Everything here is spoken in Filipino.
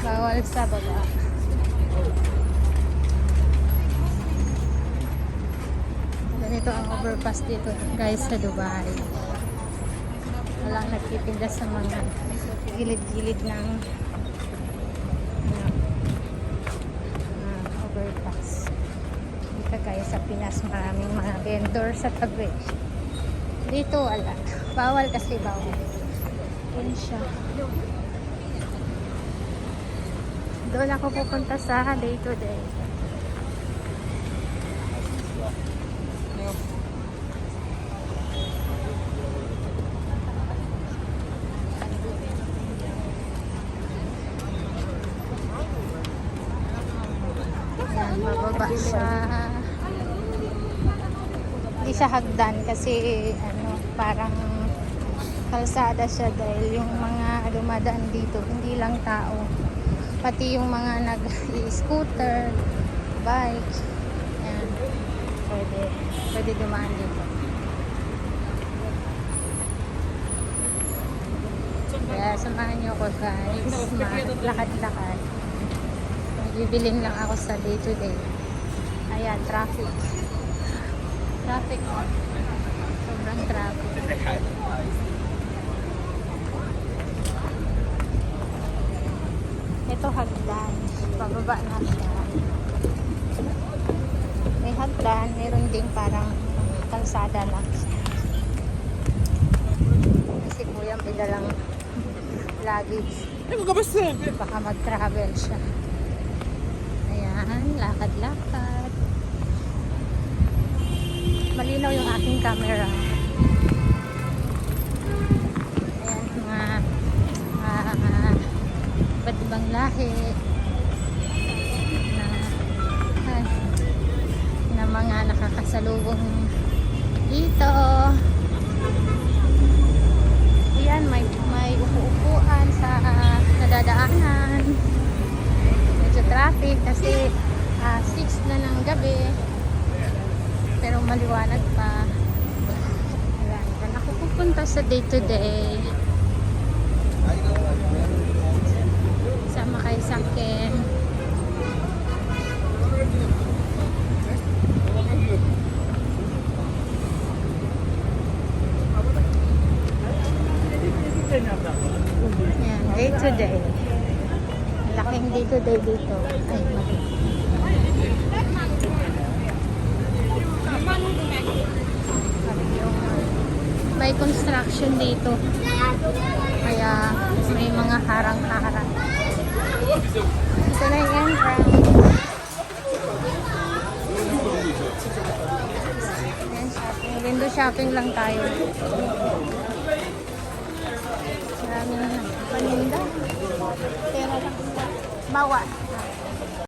Bawal sa baba. Ganito ang overpass dito guys sa Dubai. Walang nagtitinda sa mga gilid-gilid ng ano, ah, overpass. Hindi kagaya sa Pinas, maraming mga vendor sa tabi. Dito wala. Bawal kasi bawal. Yun siya. Doon ako pupunta sa day to day. Yan, mababa siya. Hindi siya hagdan kasi ano, parang kalsada siya dahil yung mga dumadaan dito, hindi lang tao. Pati yung mga nag-scooter, bike, yan, pwede, pwede dumaan dito. Kaya samahan niyo ako guys, maglakad-lakad. Bibilin lang ako sa day to day. Ayan, traffic. Traffic. Sobrang traffic. Hagdan. Pababa na siya. May hagdan. Meron ding parang kalsada siya. Kasi kuya may dalang luggage. Baka mag-travel siya. Ayan, lakad-lakad. Malinaw yung aking camera. Lahi na, ay, na mga nakakasalubong dito. Ayan, may, may upu-upuan sa nadadaanan. Medyo traffic kasi ah, 6 na ng gabi. Pero maliwanag pa. Ayan, doon ako pupunta sa day to day sama kay Sakin Ayan, day to day laking day to day dito ay mali may construction dito. Kaya may mga harang-harang. Ito na yung entrance. Ayan, shopping. Window shopping lang tayo. Maraming paninda. Pera lang. Bawal.